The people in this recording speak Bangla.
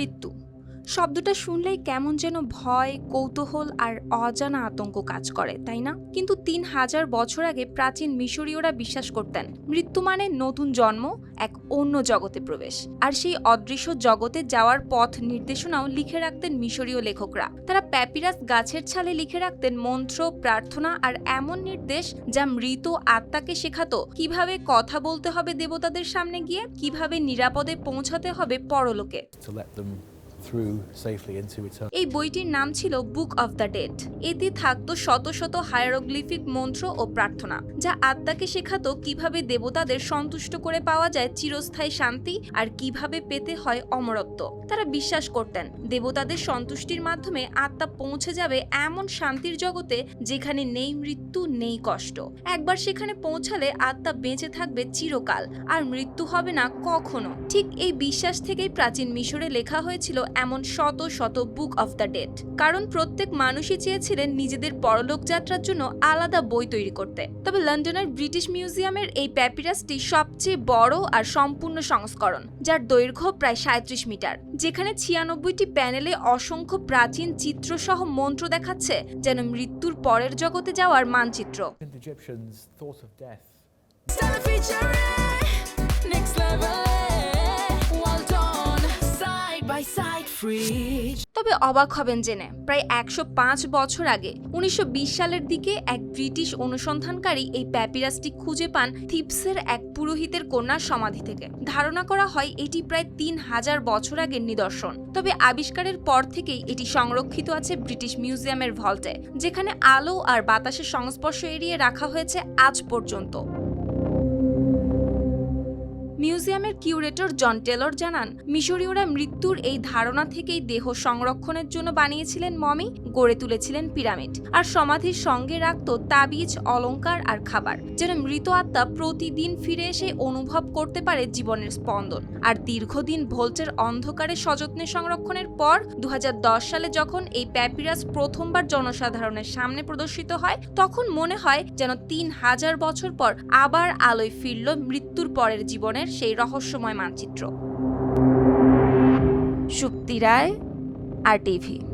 মৃত্যু শব্দটা শুনলেই কেমন যেন ভয়, কৌতূহল আর অজানা আতঙ্ক কাজ করে, তাই না? কিন্তু তিন হাজার বছর আগে প্রাচীন মিশরীয়রা বিশ্বাস করতেন, মৃত্যু মানে নতুন জন্ম, এক অন্য জগতে প্রবেশ। আর সেই অদৃশ্য জগতে যাওয়ার পথ নির্দেশনাও লিখে রাখতেন মিশরীয় লেখকরা। তারা প্যাপিরাস গাছের ছালে লিখে রাখতেন মন্ত্র, প্রার্থনা আর এমন নির্দেশ যা মৃত আত্মাকে শেখাতো কীভাবে কথা বলতে হবে দেবতাদের সামনে গিয়ে, কীভাবে নিরাপদে পৌঁছাতে হবে পরলোকে। এই বইটির নাম ছিল বুক অফ দ্য ডেড এতে থাকতো শত শত হায়ারোগ্লিফিক মন্ত্র ও প্রার্থনা, যা আত্মাকে শেখাতো কীভাবে দেবতাদের সন্তুষ্ট করে পাওয়া যায় চিরস্থায়ী শান্তি আর কীভাবে পেতে হয় অমরত্ব। তারা বিশ্বাস করতেন, দেবতাদের সন্তুষ্টির মাধ্যমে আত্মা পৌঁছে যাবে এমন শান্তির জগতে যেখানে নেই মৃত্যু, নেই কষ্ট। একবার সেখানে পৌঁছালে আত্মা বেঁচে থাকবে চিরকাল, আর মৃত্যু হবে না কখনো। ঠিক এই বিশ্বাস থেকেই প্রাচীন মিশরে লেখা হয়েছিল এমন শত শত বুক অফ দ্য ডেড কারণ প্রত্যেক মানুষই চেয়েছিলেন নিজেদের পরলোক যাত্রার জন্য আলাদা বই তৈরি করতে। তবে লন্ডনের ব্রিটিশ মিউজিয়ামের এই প্যাপিরাসটি সবচেয়ে বড় আর সম্পূর্ণ সংস্করণ যার দৈর্ঘ্য প্রায় সাঁত্রিশ মিটার। যেখানে ছিয়ানব্বইটি প্যানেলে অসংখ্য প্রাচীন চিত্রসহ মন্ত্র দেখাচ্ছে যেন মৃত্যুর পরের জগতে যাওয়ার মানচিত্র। তবে অবাক হবেন জেনে, প্রায় একশো পাঁচ বছর আগে উনিশশো বিশ সালের দিকে এক ব্রিটিশ অনুসন্ধানকারী এই প্যাপিরাসটি খুঁজে পান থিপসের এক পুরোহিতের কন্যার সমাধি থেকে। ধারণা করা হয় এটি প্রায় তিন হাজার বছর আগের নিদর্শন। তবে আবিষ্কারের পর থেকেই এটি সংরক্ষিত আছে ব্রিটিশ মিউজিয়ামের ভল্টে, যেখানে আলো আর বাতাসের সংস্পর্শ এড়িয়ে রাখা হয়েছে আজ পর্যন্ত। মিউজিয়ামের কিউরেটর জন টেলর জানান, মিশরীয়রা মৃত্যুর এই ধারণা থেকেই দেহ সংরক্ষণের জন্য বানিয়েছিলেন মমি, গড়ে তুলেছিলেন পিরামিড, আর সমাধির সঙ্গে রাখত তাবিজ অলঙ্কার আর খাবার, যেন মৃত আত্মা প্রতিদিন ফিরে এসে অনুভব করতে পারে জীবনের স্পন্দন। আর দীর্ঘদিন ভোল্টের অন্ধকারে সযত্নে সংরক্ষণের পর দু হাজার দশ সালে যখন এই প্যাপিরাস প্রথমবার জনসাধারণের সামনে প্রদর্শিত হয়, তখন মনে হয় যেন তিন হাজার বছর পর আবার আলোয় ফিরল মৃত্যুর পরের জীবনের সেই রহস্যময় মানচিত্র। Shukti Roy R TV.